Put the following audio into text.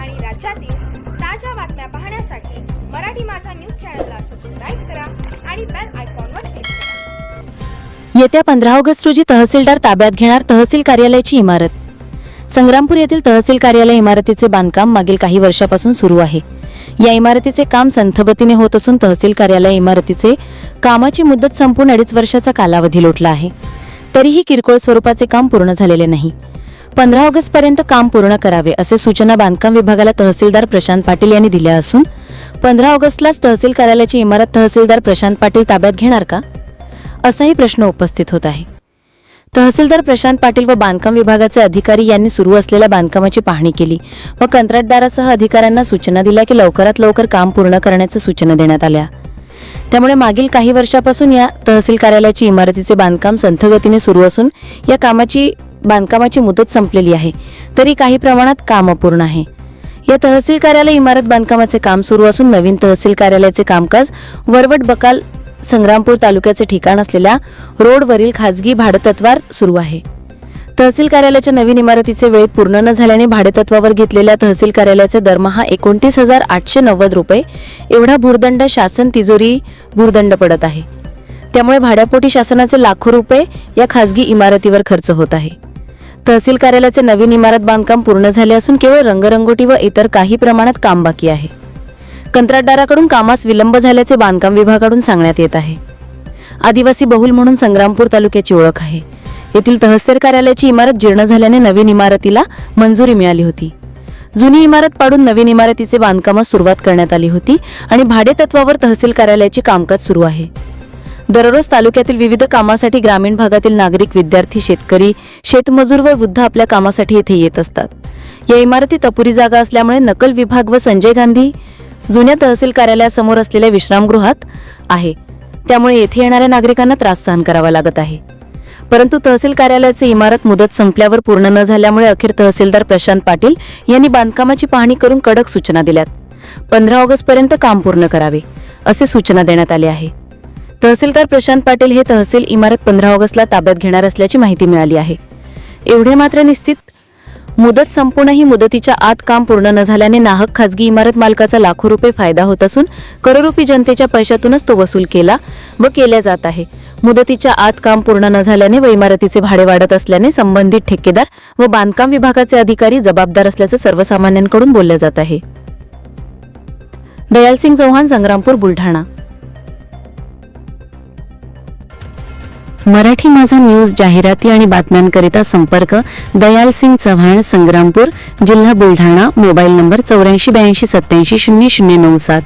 आणि राज्यातील ताज्या बातम्या पाहण्यासाठी मराठी माझा न्यूज चॅनलला सबस्क्राईब करा आणि बेल आयकॉनवर क्लिक करा. येत्या पंधरा ऑगस्ट रोजी तहसीलदार ताब्यात घेणार तहसील कार्यालयाची इमारत. संग्रामपूर येथील तहसील कार्यालय इमारतीचे बांधकाम मागील काही वर्षापासून सुरू आहे. या इमारतीचे काम संथगतीने होत असून तहसील कार्यालय इमारतीचे कामाची मुदत संपून अडीच वर्षाचा कालावधी लोटला आहे. तरीही किरकोळ स्वरूपाचे काम पूर्ण झालेले नाही. पंधरा ऑगस्ट पर्यंत काम पूर्ण करावे असे सूचना बांधकाम विभागाला तहसीलदार प्रशांत पाटील यांनी दिल्या असून पंधरा ऑगस्टलाच तहसील कार्यालयाची इमारत तहसीलदार प्रशांत पाटील ताब्यात घेणार का? असाही प्रश्न उपस्थित होत आहे. तहसीलदार प्रशांत पाटील व बांधकाम विभागाचे अधिकारी यांनी सुरू असलेल्या बांधकामाची पाहणी केली व कंत्राटदारासह अधिकाऱ्यांना सूचना दिल्या की लवकरात लवकर काम पूर्ण करण्याच्या सूचना देण्यात आल्या. त्यामुळे मागील काही वर्षापासून या तहसील कार्यालयाची इमारतीचे बांधकाम संथगतीने सुरू असून या कामाची बांधकामाची मुदत संपलेली आहे तरी काही प्रमाणात काम अपूर्ण आहे. या तहसील कार्यालय इमारत बांधकामाचे काम सुरू असून नवीन तहसील कार्यालयाचे कामकाज वरवट बकाल संग्रामपूर तालुक्याचे ठिकाण असलेल्या रोडवरील खाजगी भाडेतत्वावर सुरू आहे. तहसील कार्यालयाच्या नवीन इमारतीचे वेळेत पूर्ण न झाल्याने भाडेतत्वावर घेतलेल्या तहसील कार्यालयाचे दरमहा एकोणतीस हजार आठशे नव्वद रुपये एवढा भूर्दंड शासन तिजोरी भूर्दंड पडत आहे. त्यामुळे भाड्यापोटी शासनाचे लाखो रुपये या खाजगी इमारतीवर खर्च होत आहे. तहसील कार्यालयाचे नवीन इमारत बांधकाम पूर्ण झाले असून केवळ रंगरंगोटी व इतर काही प्रमाणात काम बाकी आहे. कंत्राटदाराकडून कामास विलंब झाल्याचे बांधकाम विभागाकडून सांगण्यात येत आहे. आदिवासी बहुल म्हणून संग्रामपूर तालुक्याची ओळख आहे. येथील तहसील कार्यालयाची इमारत जीर्ण झाल्याने नवीन इमारतीला मंजुरी मिळाली होती. जुनी इमारत पाडून नवीन इमारतीचे बांधकामास सुरुवात करण्यात आली होती आणि भाडेतत्वावर तहसील कार्यालयाचे कामकाज सुरू आहे. दररोज तालुक्यातील विविध कामासाठी ग्रामीण भागातील नागरिक विद्यार्थी शेतकरी शेतमजूर व वृद्ध आपल्या कामासाठी येथे येत असतात. या इमारतीत अपुरी जागा असल्यामुळे नकल विभाग व संजय गांधी जुन्या तहसील कार्यालयासमोर असलेल्या विश्रामगृहात आहे. त्यामुळे येथे येणाऱ्या नागरिकांना त्रास सहन करावा लागत आहे. परंतु तहसील कार्यालयाचे इमारत मुदत संपल्यावर पूर्ण न झाल्यामुळे अखेर तहसीलदार प्रशांत पाटील यांनी बांधकामाची पाहणी करून कडक सूचना दिल्यात. पंधरा ऑगस्टपर्यंत काम पूर्ण करावे असे सूचना देण्यात आले आहे. तहसीलदार प्रशांत पाटील हे तहसील इमारत पंधरा ऑगस्टला ताब्यात घेणार असल्याची माहिती मिळाली आहे. एवढे मात्र निश्चित? मुदत संपूर्णही मुदतीच्या आत काम पूर्ण न झाल्याने नाहक खाजगी इमारत मालकाचा लाखो रुपये फायदा होत असून करोडोपी जनतेच्या पैशातूनच तो वसूल केला व केल्या जात आहे. मुदतीच्या आत काम पूर्ण न झाल्याने व इमारतीचे भाडे वाढत असल्याने संबंधित ठेकेदार व बांधकाम विभागाचे अधिकारी जबाबदार असल्याचं सर्वसामान्यांकडून बोललं जात आहे. दयालसिंग चौहान संग्रामपूर बुलढाणा. मराठी माझा न्यूज जाहिराती आणि बातम्यांकरिता संपर्क दयाल सिंग चव्हाण संग्रामपूर जिल्हा बुलढाणा मोबाईल नंबर चौऱ्याऐंशी ब्याऐंशी सत्याऐंशी शून्य शून्य नऊ सात.